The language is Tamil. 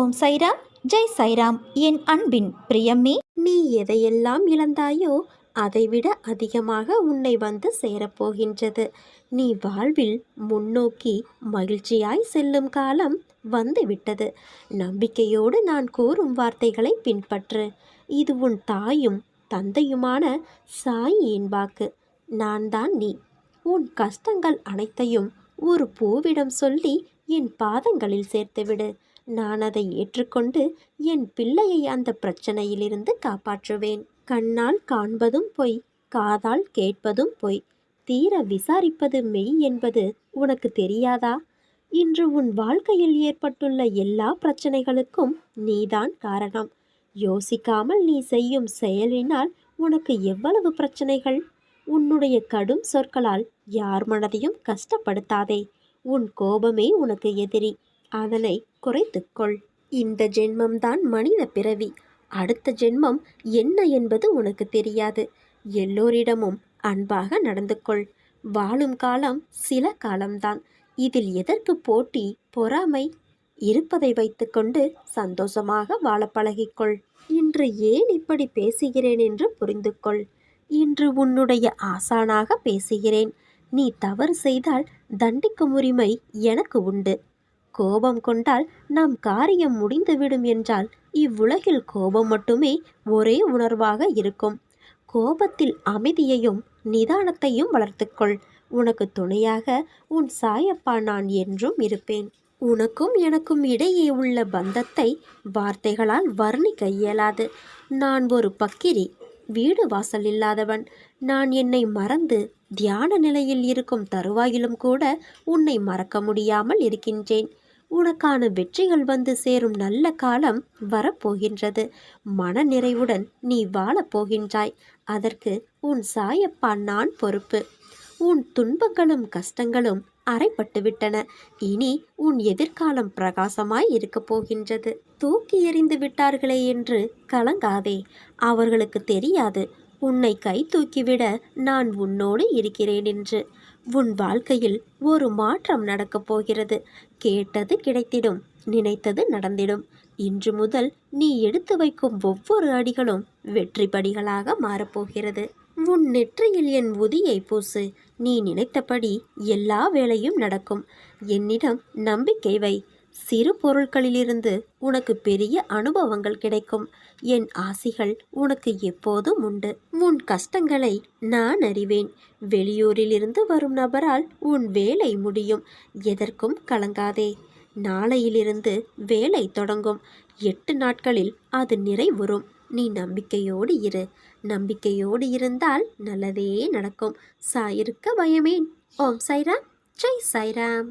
ஓம் சைராம் ஜெய் சைராம். என் அன்பின் பிரியமே நீ எதையெல்லாம் இழந்தாயோ அதைவிட அதிகமாக உன்னை வந்து சேரப்போகின்றது. நீ வாழ்வில் முன்னோக்கி மகிழ்ச்சியாய் செல்லும் காலம் வந்துவிட்டது. நம்பிக்கையோடு நான் கூறும் வார்த்தைகளை பின்பற்று. இது உன் தாயும் தந்தையுமான சாயின் வாக்கு. நான் தான் நீ. உன் கஷ்டங்கள் அனைத்தையும் ஒரு பூவிடம் சொல்லி என் பாதங்களில் சேர்த்துவிடு. நான் அதை ஏற்றுக்கொண்டு என் பிள்ளையை அந்த பிரச்சனையிலிருந்து காப்பாற்றுவேன். கண்ணால் காண்பதும் பொய் காதால் கேட்பதும் பொய். தீர விசாரிப்பது மெய் என்பது உனக்கு தெரியாதா? இன்று உன் வாழ்க்கையில் ஏற்பட்டுள்ள எல்லா பிரச்சனைகளுக்கும் நீதான் காரணம். யோசிக்காமல் நீ செய்யும் செயலினால் உனக்கு எவ்வளவு பிரச்சனைகள்? உன்னுடைய கடும் சொற்களால் யார் மனதையும் கஷ்டப்படுத்தாதே. உன் கோபமே உனக்கு எதிரி. அதனை குறைத்துக்கொள். இந்த ஜென்மம்தான் மனித பிறவி. அடுத்த ஜென்மம் என்ன என்பது உனக்கு தெரியாது. எல்லோரிடமும் அன்பாக நடந்து கொள் வாழும் காலம் சில காலம்தான். இதில் எதற்கு போட்டி பொறாமை? இருப்பதை வைத்துக்கொண்டு சந்தோஷமாக வாழ பழகிக்கொள். இன்று ஏன் இப்படி பேசுகிறேன் என்று புரிந்து கொள் இன்று உன்னுடைய ஆசானாக பேசுகிறேன். நீ தவறு செய்தால் தண்டிக்கும் உரிமை எனக்கு உண்டு. கோபம் கொண்டால் நம் காரியம் முடிந்துவிடும் என்றால் இவ்வுலகில் கோபம் மட்டுமே ஒரே உணர்வாக இருக்கும். கோபத்தில் அமைதியையும் நிதானத்தையும் வளர்த்துக்கொள். உனக்கு துணையாக உன் சாயப்பா நான் என்றும் இருப்பேன். உனக்கும் எனக்கும் இடையே உள்ள பந்தத்தை வார்த்தைகளால் வர்ணிக்க இயலாது. நான் ஒரு பக்கிரி வீடு வாசல் இல்லாதவன். நான் என்னை மறந்து தியான நிலையில் இருக்கும் தருவாயிலும் கூட உன்னை மறக்க முடியாமல் இருக்கின்றேன். உனக்கான வெற்றிகள் வந்து சேரும் நல்ல காலம் வரப்போகின்றது. மன நிறைவுடன் நீ வாழப் போகின்றாய் அதற்கு உன் சாயப்பா நான் பொறுப்பு. உன் துன்பங்களும் கஷ்டங்களும் அறைப்பட்டு விட்டன இனி உன் எதிர்காலம் பிரகாசமாய் இருக்கப் போகின்றது. தூக்கி எறிந்து விட்டார்களே என்று கலங்காதே. அவர்களுக்கு தெரியாது. உன்னை கை தூக்கிவிட நான் உன்னோடு இருக்கிறேன் என்று. உன் வாழ்க்கையில் ஒரு மாற்றம் நடக்கப் போகிறது. கேட்டது கிடைத்திடும் நினைத்தது நடந்திடும். இன்று முதல் நீ எடுத்து வைக்கும் ஒவ்வொரு அடிகளும் வெற்றி படிகளாக மாறப்போகிறது. உன் நெற்றியில் என் உதியை பூசு. நீ நினைத்தபடி எல்லா வேலையும் நடக்கும். என்னிடம் நம்பிக்கை வை. சிறு பொருட்களிலிருந்து உனக்கு பெரிய அனுபவங்கள் கிடைக்கும். என் ஆசிகள் உனக்கு எப்போதும் உண்டு. உன் கஷ்டங்களை நான் அறிவேன். வெளியூரிலிருந்து வரும் நபரால் உன் வேலை முடியும். எதற்கும் கலங்காதே. நாளையிலிருந்து வேலை தொடங்கும். எட்டு நாட்களில் அது நிறைவுறும். நீ நம்பிக்கையோடு இரு. நம்பிக்கையோடு இருந்தால் நல்லதே நடக்கும். சாயிருக்க பயமேன். ஓம் சைராம் ஜெய் சாய்ராம்.